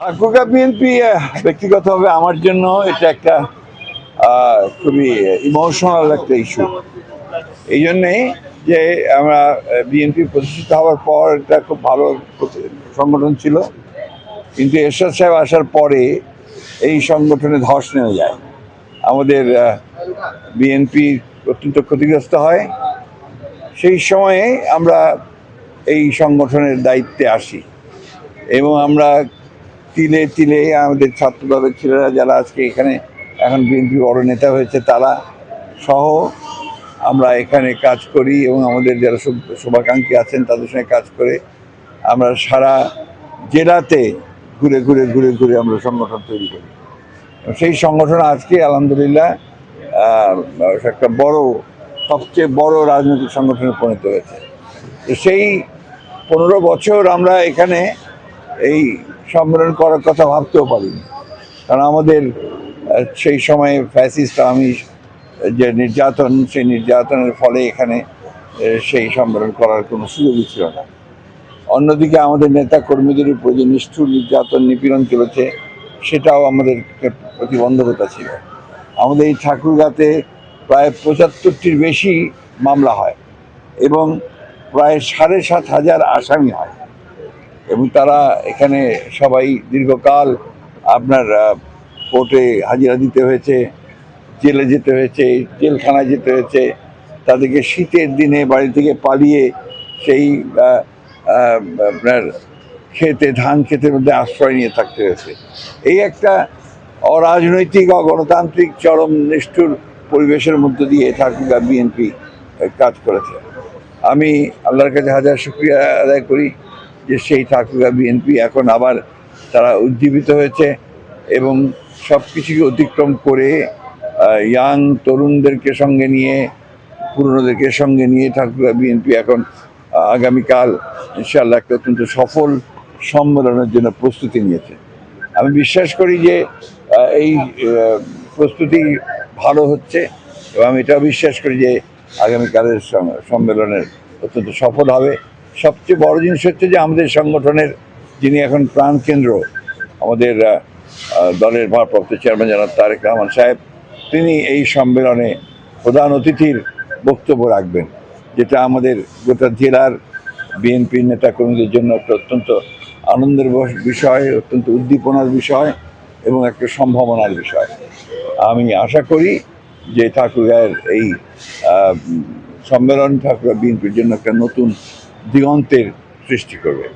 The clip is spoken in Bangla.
ঠাকুরগা বিএনপি ব্যক্তিগতভাবে আমার জন্য এটা একটা খুবই ইমোশনাল একটা ইস্যু এই জন্যেই যে আমরা বিএনপি প্রতিষ্ঠিত হওয়ার পর এটা খুব ভালো সংগঠন ছিল। কিন্তু এরশাদ সাহেব আসার পরে এই সংগঠনে ধস নেমে যায়। আমাদের বিএনপি অত্যন্ত ক্ষতিগ্রস্ত হয়। সেই সময়ে আমরা এই সংগঠনের দায়িত্বে আসি। এবং আমরা তিলে তিলে আমাদের ছাত্রদলের ছেলেরা যারা আজকে এখানে এখন বিএনপি বড় নেতা হয়েছে, তারা সহ আমরা এখানে কাজ করি এবং আমাদের যারা শুভ- শুভাকাঙ্ক্ষী আছেন তাদের সঙ্গে কাজ করে আমরা সারা জেলাতে ঘুরে ঘুরে ঘুরে ঘুরে আমরা সংগঠন তৈরি করি। সেই সংগঠন আজকে আলহামদুলিল্লাহ একটা বড়, সবচেয়ে বড় রাজনৈতিক সংগঠনে পরিণত হয়েছে। সেই পনেরো বছর আমরা এখানে এই সম্মেলন করার কথা ভাবতেও পারিনি। কারণ আমাদের সেই সময়ে ফ্যাসিস্ট আমি যে নির্যাতন, সেই নির্যাতনের ফলে এখানে সেই সম্মেলন করার কোনো সুযোগই ছিল না। অন্যদিকে আমাদের নেতা কর্মীদের উপর যে নিষ্ঠুর নির্যাতন, নিপীড়ন চলেছে, সেটাও আমাদের প্রতিবন্ধকতা ছিল। আমাদের এই ঠাকুরগাতে প্রায় পঁচাত্তরটির বেশি মামলা হয় এবং প্রায় সাড়ে সাত হাজার আসামি হয়। এবং তারা এখানে সবাই দীর্ঘকাল আপনার কোর্টে হাজিরা দিতে হয়েছে, জেলে যেতে হয়েছে, জেলখানায় যেতে হয়েছে। তাদেরকে শীতের দিনে বাড়ি থেকে পালিয়ে সেই আপনার খেতে, ধান ক্ষেতের মধ্যে আশ্রয় নিয়ে থাকতে হয়েছে। এই একটা অরাজনৈতিক, অগণতান্ত্রিক, চরম, নিষ্ঠুর পরিবেশের মধ্য দিয়ে ঠাকুরগা বিএনপি কাজ করেছে। আমি আল্লাহর কাছে হাজার শুক্রিয়া আদায় করি। যে সেই ঠাকুরগা বিএনপি এখন আবার তারা উজ্জীবিত হয়েছে এবং সব কিছুকে অতিক্রম করে ইয়াং তরুণদেরকে সঙ্গে নিয়ে, পুরনোদেরকে সঙ্গে নিয়ে ঠাকুরগা বিএনপি এখন আগামীকাল ইনশাআল্লাহ একটা অত্যন্ত সফল সম্মেলনের জন্য প্রস্তুতি নিয়েছে। আমি বিশ্বাস করি যে এই প্রস্তুতি ভালো হচ্ছে এবং আমি এটাও বিশ্বাস করি যে আগামীকালের সম- সম্মেলনের অত্যন্ত সফল হবে। সবচেয়ে বড় জিনিস হচ্ছে যে আমাদের সংগঠনের যিনি এখন প্রাণকেন্দ্র আমাদের দলের ভারপ্রাপ্ত চেয়ারম্যান জনাব তারেক রহমান সাহেব, তিনি এই সম্মেলনে প্রধান অতিথির বক্তব্য রাখবেন, যেটা আমাদের গোটা জেলার বিএনপির নেতাকর্মীদের জন্য একটা অত্যন্ত আনন্দের বিষয়, অত্যন্ত উদ্দীপনার বিষয় এবং একটা সম্ভাবনার বিষয়। আমি আশা করি যে ঠাকুরের এই সম্মেলন ঠাকুর বিএনপির জন্য একটা নতুন দিগন্তের সৃষ্টি করবে।